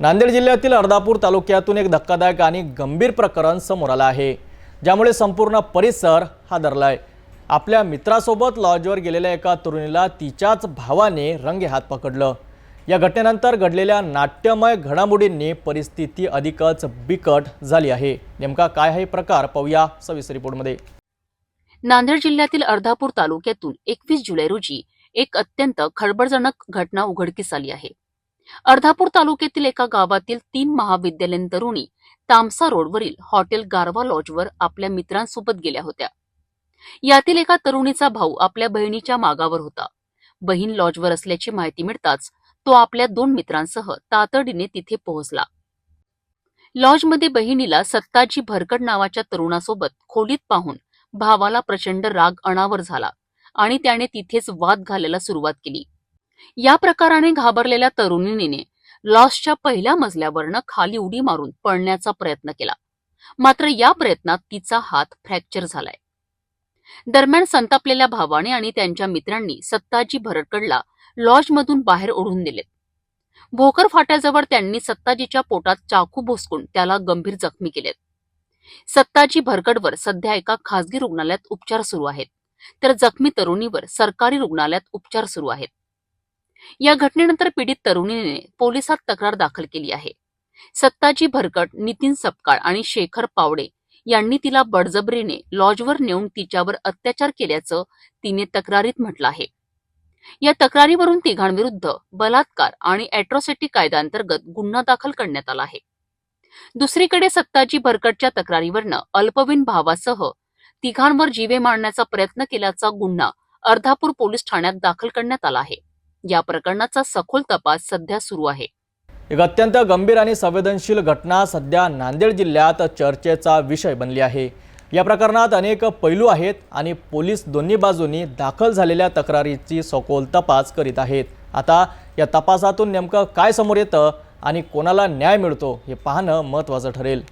नांदेड जिल्ह्यातील अर्धापूर तालुक्यातून एक धक्कादायक आणि गंभीर प्रकरण समोर आलं आहे. ज्यामुळे संपूर्ण परिसर हादरलाय. आपल्या मित्रासोबत लॉजवर गेलेल्या एका तरुणीला तिच्याच भावाने रंगे हात पकडलं. या घटनेनंतर घडलेल्या नाट्यमय घडामोडींनी परिस्थिती अधिकच बिकट झाली आहे. नेमका काय आहे प्रकार पाहूया सविस्तर रिपोर्टमध्ये. नांदेड जिल्ह्यातील अर्धापूर तालुक्यातून एकवीस जुलै रोजी एक अत्यंत खळबळजनक घटना उघडकीस आली आहे. अर्धापूर तालुक्यातील एका गावातील तीन महाविद्यालयीन तरुणी तामसा रोडवरील हॉटेल गारवा लॉजवर आपल्या मित्रांसोबत गेल्या होत्या. यातील एका तरुणीचा भाऊ आपल्या बहिणीच्या मागावर होता. बहीण लॉजवर असल्याची माहिती मिळताच तो आपल्या दोन मित्रांसह तातडीने तिथे पोहोचला. लॉजमध्ये बहिणीला सत्ताजी भरकट नावाच्या तरुणासोबत खोलीत पाहून भावाला प्रचंड राग अनावर झाला आणि त्याने तिथेच वाद घालायला सुरुवात केली. या प्रकाराने घाबरलेल्या तरुणीने लॉसच्या पहिल्या मजल्यावरनं खाली उडी मारून पळण्याचा प्रयत्न केला. मात्र या प्रयत्नात तिचा हात फ्रॅक्चर झालाय. दरम्यान संतापलेल्या भावाने आणि त्यांच्या मित्रांनी सत्ताजी भरकडला लॉजमधून बाहेर ओढून दिलेत भोकर फाट्याजवळ त्यांनी सत्ताजीच्या पोटात चाकू भोसकून त्याला गंभीर जखमी केलेत. सत्ताजी भरकडवर सध्या एका खासगी रुग्णालयात उपचार सुरू आहेत. तर जखमी तरुणीवर सरकारी रुग्णालयात उपचार सुरू आहेत. या घटनेनंतर पीडित तरुणीने पोलिसात तक्रार दाखल केली आहे. सत्ताजी भरकट नितीन सपकाळ आणि शेखर पावडे यांनी तिला बडजबरीने लॉजवर नेऊन तिच्यावर अत्याचार केल्याचं तिने तक्रारीत म्हटलं आहे. या तक्रारीवरून तिघांविरुद्ध बलात्कार आणि अॅट्रॉसिटी कायद्याअंतर्गत गुन्हा दाखल करण्यात आला आहे. दुसरीकडे सत्ताजी भरकटच्या तक्रारीवरनं अल्पवीन भावासह तिघांवर जीवे मारण्याचा प्रयत्न केल्याचा गुन्हा अर्धापूर पोलीस ठाण्यात दाखल करण्यात आला आहे. या प्रकरणाचा सखोल तपास सध्या सुरू आहे. एक अत्यंत गंभीर आणि संवेदनशील घटना सध्या नांदेड जिल्ह्यात चर्चेचा विषय बनली आहे. या प्रकरणात अनेक पैलू आहेत आणि पोलीस दोन्ही बाजूंनी दाखल झालेल्या तक्रारीची सखोल तपास करीत आहेत. आता या तपासातून नेमकं काय समोर येतं आणि कोणाला न्याय मिळतो हे पाहणं महत्त्वाचं ठरेल.